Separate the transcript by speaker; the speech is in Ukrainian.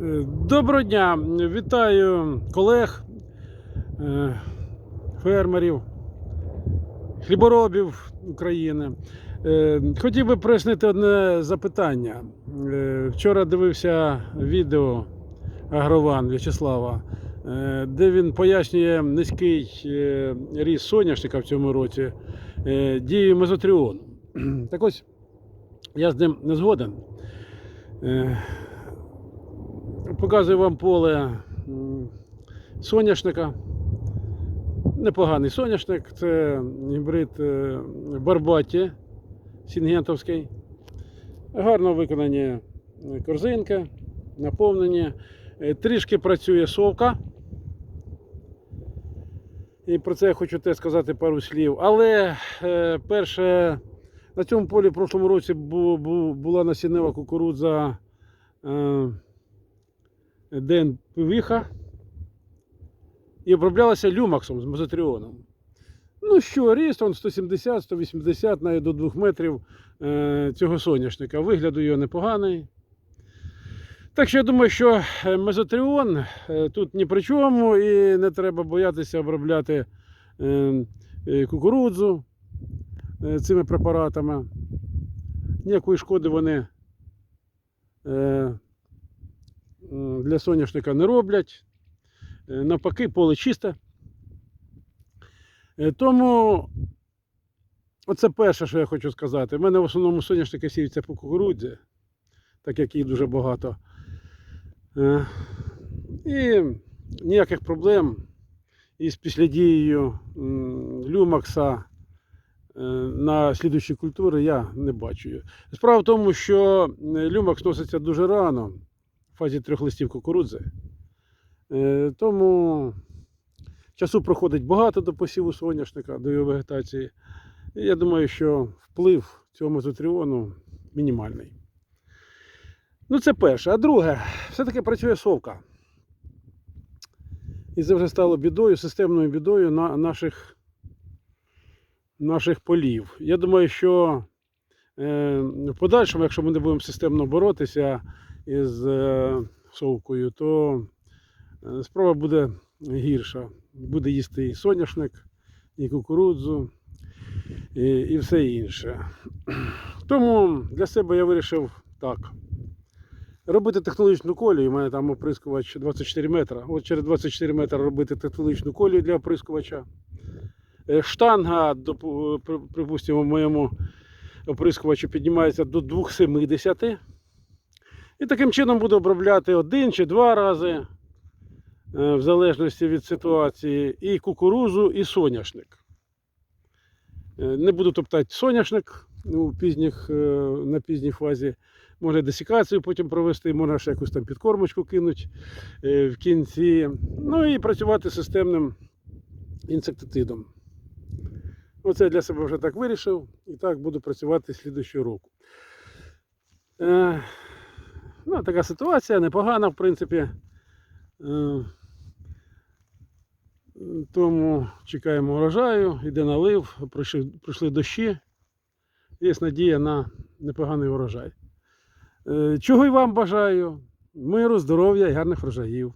Speaker 1: Е, Доброго дня! Вітаю колег, е, фермерів, хліборобів України. Е, Хотів би прояснити одне запитання. Вчора дивився відео Агрован В'ячеслава, де він пояснює низький ріст соняшника в цьому році дією мезотріону. Так ось я з ним не згоден. Показую вам поле соняшника. Непоганий соняшник. Це гібрид е, Барбаті Сінгентовський. Гарно виконані е, корзинки, наповнені. Е, Трішки працює совка. І про це я хочу теж сказати пару слів. Але перше, на цьому полі в прошлому році бу- бу- була насіннева кукурудза. Ден Пивіха і оброблялася люмаксом з мезотріоном. Ну що, ріст он 170-180 навіть до 2 метрів е, цього соняшника. Вигляду його непоганий. Так що я думаю, що е, мезотріон е, тут ні при чому і не треба боятися обробляти кукурудзу цими препаратами. Ніякої шкоди вони. Е, для соняшника не роблять. Е, Навпаки, поле чисте. Е, Тому оце перше, що я хочу сказати. У мене в основному соняшники сіються по кукурудзі, так як їх дуже багато. І ніяких проблем із післядією люмакса на слідуючі культури я не бачу. Справа в тому, що люмакс носиться дуже рано фазі трьох листів кукурудзи. Е, Тому часу проходить багато до посіву соняшника, до його вегетації. Я думаю, що вплив цього мезотріону мінімальний. Ну, це перше. А друге, все-таки працює совка. І це вже стало бідою, системною бідою на наших, наших полів. Я думаю, що е, в подальшому, якщо ми не будемо системно боротися із е, совкою, то е, справа буде гірша. Буде їсти і соняшник, і кукурудзу, і, і все інше. Тому для себе я вирішив так. Робити технологічну колію, у мене там оприскувач 24 метри. От через 24 метри робити технологічну колію для оприскувача. Е, Штанга, припустимо, в моєму оприскувачу піднімається до 270. І таким чином буду обробляти один чи два рази, е, в залежності від ситуації, і кукурузу, і соняшник. Е, Не буду топтати соняшник у пізніх, е, на пізній фазі. Можна десікацію потім провести, можна ще якусь там підкормочку кинути в кінці. Ну і працювати системним інсектицидом. Оце я для себе вже так вирішив. І так буду працювати слідущого року. Ну, така ситуація непогана, в принципі. Е, тому чекаємо урожаю, йде налив, пройшли, пройшли дощі. Є надія на непоганий урожай. Е, Чого й вам бажаю? Миру, здоров'я і гарних врожаїв.